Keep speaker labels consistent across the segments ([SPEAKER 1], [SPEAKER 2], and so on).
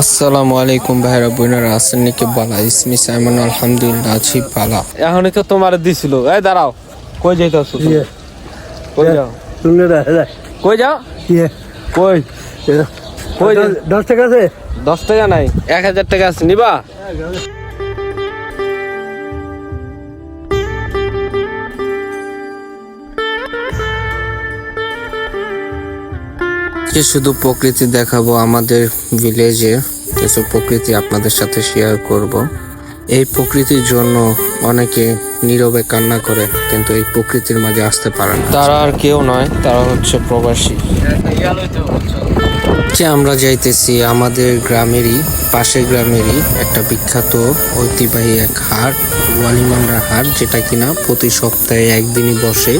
[SPEAKER 1] আসসালামু আলাইকুম ভাইরা বোনেরা আছেন নাকি বালা? ইসমি সাইমন আলহামদুলিল্লাহ আছি বালা।
[SPEAKER 2] এখনই তো তোমার দিছিল। এই দাঁড়াও কই যাইতে?
[SPEAKER 3] ইয়ে।
[SPEAKER 2] কই যাও? কই যাও?
[SPEAKER 3] ইয়ে।
[SPEAKER 2] কই? কই
[SPEAKER 3] দশ টাকা আছে?
[SPEAKER 2] দশ টাকা নাই এক হাজার টাকা আছে নিবা?
[SPEAKER 1] আজকে শুধু প্রকৃতি দেখাবো আমাদের ভিলেজে কিছু প্রকৃতি আপনাদের সাথে শেয়ার করব। এই প্রকৃতির জন্য অনেকে নীরবে কান্না করে কিন্তু এই প্রকৃতির মাঝে আসতে পারে না। তারা আর কেউ নয় তারা হচ্ছে প্রবাসী। যে আমরা যাইতেছি আমাদের গ্রামেরই পাশের গ্রামেরই একটা বিখ্যাত ঐতিহ্যবাহী এক হাট ওয়ালিমান্ডার হাট যেটা কিনা প্রতি সপ্তাহে একদিনই বসে।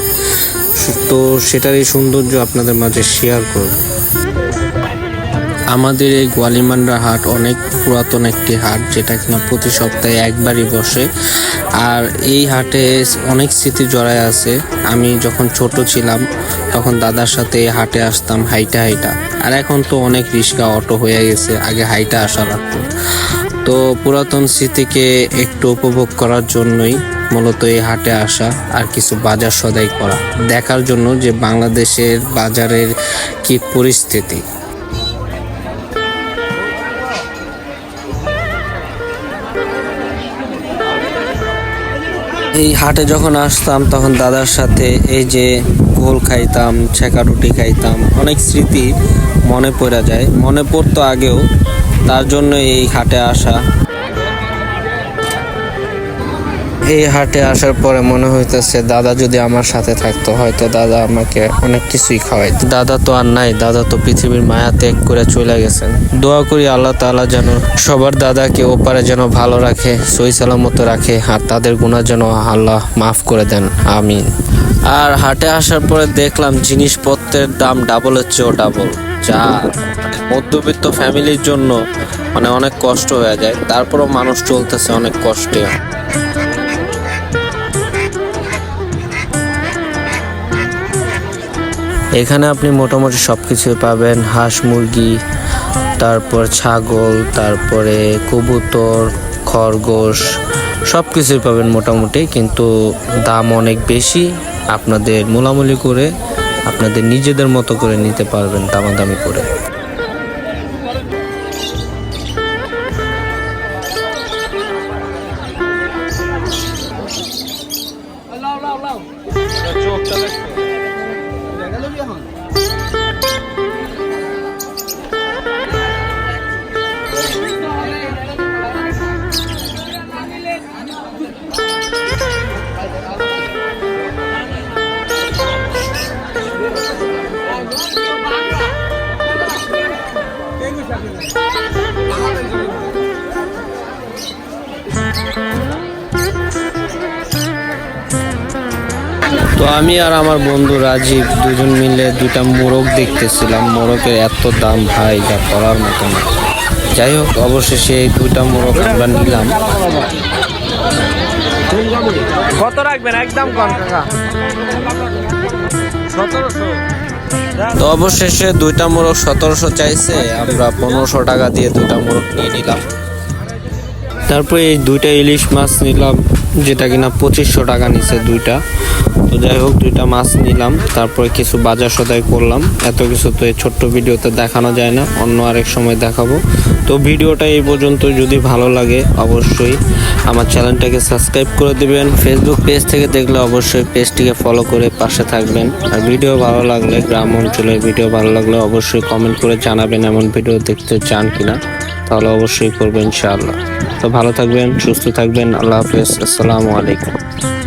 [SPEAKER 1] তো সেটার এই সৌন্দর্য আপনাদের মাঝে শেয়ার করব। আমাদের এই গোয়ালিমান্ডা হাট অনেক পুরাতন একটি হাট, যেটা কিনা প্রতি সপ্তাহে একবারই বসে। আর এই হাটে অনেক স্মৃতি জড়ায় আছে। আমি যখন ছোট ছিলাম, তখন দাদার সাথে এই হাটে আসতাম হাইটা হাইটা। আর এখন তো অনেক রিক্সা, অটো হয়ে গেছে, আগে হাইটা আসা লাগতো। তো পুরাতন স্মৃতিকে একটু উপভোগ করার জন্যই মূলত এই হাটে আসা আর কিছু বাজার সদাই করা। দেখার জন্য যে বাংলাদেশের বাজারের কি পরিস্থিতি। এই হাটে যখন আসতাম, তখন দাদার সাথে এই যে গোল খাইতাম ছেঁকা রুটি খাইতাম, অনেক স্মৃতি মনে পড়ে যায়। মনে পড়তো আগেও, তার জন্য এই হাটে আসা। এই হাটে আসার পরে মনে হইতেছে, দাদা যদি আমার সাথে থাকতো, হয়তো দাদা আমাকে অনেক কিছুই খাওয়াইতো। দাদা তো আর নাই, দাদা তো পৃথিবীর মায়া ত্যাগ করে চলে গেছেন। দোয়া করি আল্লাহ তাআলা যেন সবার দাদাকে ওপারে যেন ভালো রাখে সই সালামত রাখে, আর তাদের গুণা যেন আল্লাহ মাফ করে দেন। আমিন। আর হাটে আসার পরে দেখলাম জিনিসপত্রের দাম ডাবলের চেয়েও ডাবল যা মধ্যবিত্ত ফ্যামিলির জন্য মানে অনেক কষ্ট হয়ে যায়, তারপরও মানুষ চলতেছে অনেক কষ্টে। এখানে আপনি মোটামুটি সব কিছুই পাবেন। হাঁস মুরগি তারপর ছাগল তারপরে কবুতর খরগোশ সব কিছুই পাবেন মোটামুটি। কিন্তু দাম অনেক বেশি আপনাদের মোলামুলি করে আপনাদের নিজেদের মতো করে নিতে পারবেন দামাদামি করে। তো আমি আর আমার বন্ধু রাজীব দুজন মিলে দুটা মোরগ দেখতেছিলাম। মোরগের এত দাম ভাই যা করার মতো না। যাই হোক অবশেষে এই দুইটা মোরগ আমরা নিলাম।
[SPEAKER 2] কত রাখবেন? একদম কাকা।
[SPEAKER 1] তো অবশেষে দুইটা মোরগ সতেরোশো চাইছে। আমরা পনেরোশো টাকা দিয়ে দুইটা মোরগ নিয়ে নিলাম। তারপরে এই দুইটা ইলিশ মাছ নিলাম, যেটা কিনা পঁচিশশো টাকা নিছে দুইটা। তো যাই হোক, দুইটা মাছ নিলাম, তারপরে কিছু বাজার সদাই করলাম। এত কিছু তো এই ছোট্ট ভিডিওতে দেখানো যায় না, অন্য আরেক সময় দেখাবো। তো ভিডিওটা এই পর্যন্ত, যদি ভালো লাগে অবশ্যই আমার চ্যানেলটাকে সাবস্ক্রাইব করে দিবেন। ফেসবুক পেজ থেকে দেখলে অবশ্যই পেজটিকে ফলো করে পাশে থাকবেন। আর ভিডিও ভালো লাগলে, গ্রাম অঞ্চলের ভিডিও ভালো লাগলে অবশ্যই কমেন্ট করে জানাবেন, এমন ভিডিও দেখতে চান কিনা। তাহলে অবশ্যই করবেন ইনশাআল্লাহ। তো ভালো থাকবেন সুস্থ থাকবেন আল্লাহ হাফেজ আসসালামু আলাইকুম।